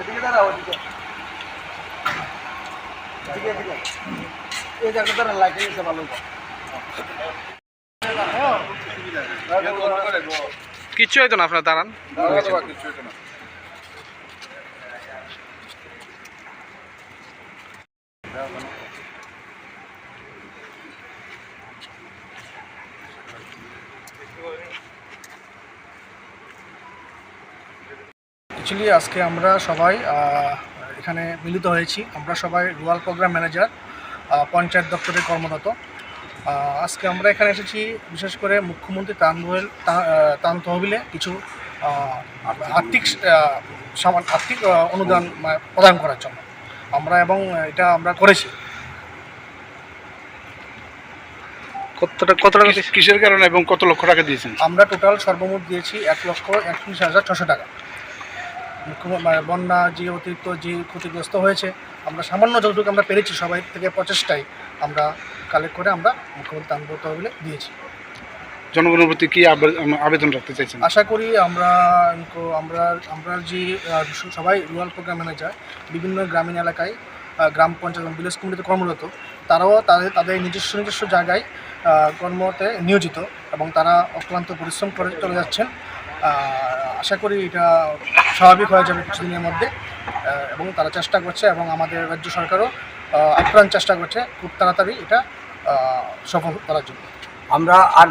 এদিকে দাঁড়াও এদিকে এদিকে এদিকে এই লাইটিং এসে ভালো কিচ্ছু হয়তো না আপনার দাঁড়ান। অ্যাকচুয়ালি আজকে আমরা সবাই এখানে মিলিত হয়েছি। আমরা সবাই রুরাল প্রোগ্রাম ম্যানেজার পঞ্চায়েত দপ্তরে কর্মরত। আজকে আমরা এখানে এসেছি বিশেষ করে মুখ্যমন্ত্রী ত্রাণ তহবিল তা- তহবিলে কিছু আর্থিক সামান আর্থিক অনুদান মানে, প্রদান করার জন্য। আমরা এবং এটা আমরা করেছি। কতটা কত টাকা কিসের কারণে এবং কত লক্ষ টাকা দিয়েছেন? আমরা টোটাল সর্বমোট দিয়েছি এক লক্ষ একত্রিশ হাজার ছশো টাকা। বন্যা যে অতিরিক্ত যে ক্ষতিগ্রস্ত হয়েছে আমরা সামান্য যতটুকু আমরা পেরেছি সবাই থেকে প্রচেষ্টায় আমরা কালেক্ট করে আমরা মুখ্যমন্ত্রী ত্রাণ তহবিলে দিয়েছি। জনগণের প্রতি কি আবে- আবেদন রাখতে চাইছেন? আশা করি আমরা আমরা আমরা যে সবাই রুরাল প্রোগ্রাম ম্যানেজার বিভিন্ন গ্রামীণ এলাকায় গ্রাম পঞ্চায়েত এবং ভিলেজ কমিটিতে কর্মরত তারাও তাদের তাদের নিজস্ব নিজস্ব জায়গায় কর্মতে নিয়োজিত এবং তারা অক্লান্ত পরিশ্রম করে চলে যাচ্ছেন। আশা করি এটা স্বাভাবিক হয়ে যাবে কিছুদিনের মধ্যে এবং তারা চেষ্টা করছে এবং আমাদের রাজ্য সরকারও আপ্রাণ চেষ্টা করছে খুব তাড়াতাড়ি এটা সফল করার জন্য। আমরা আর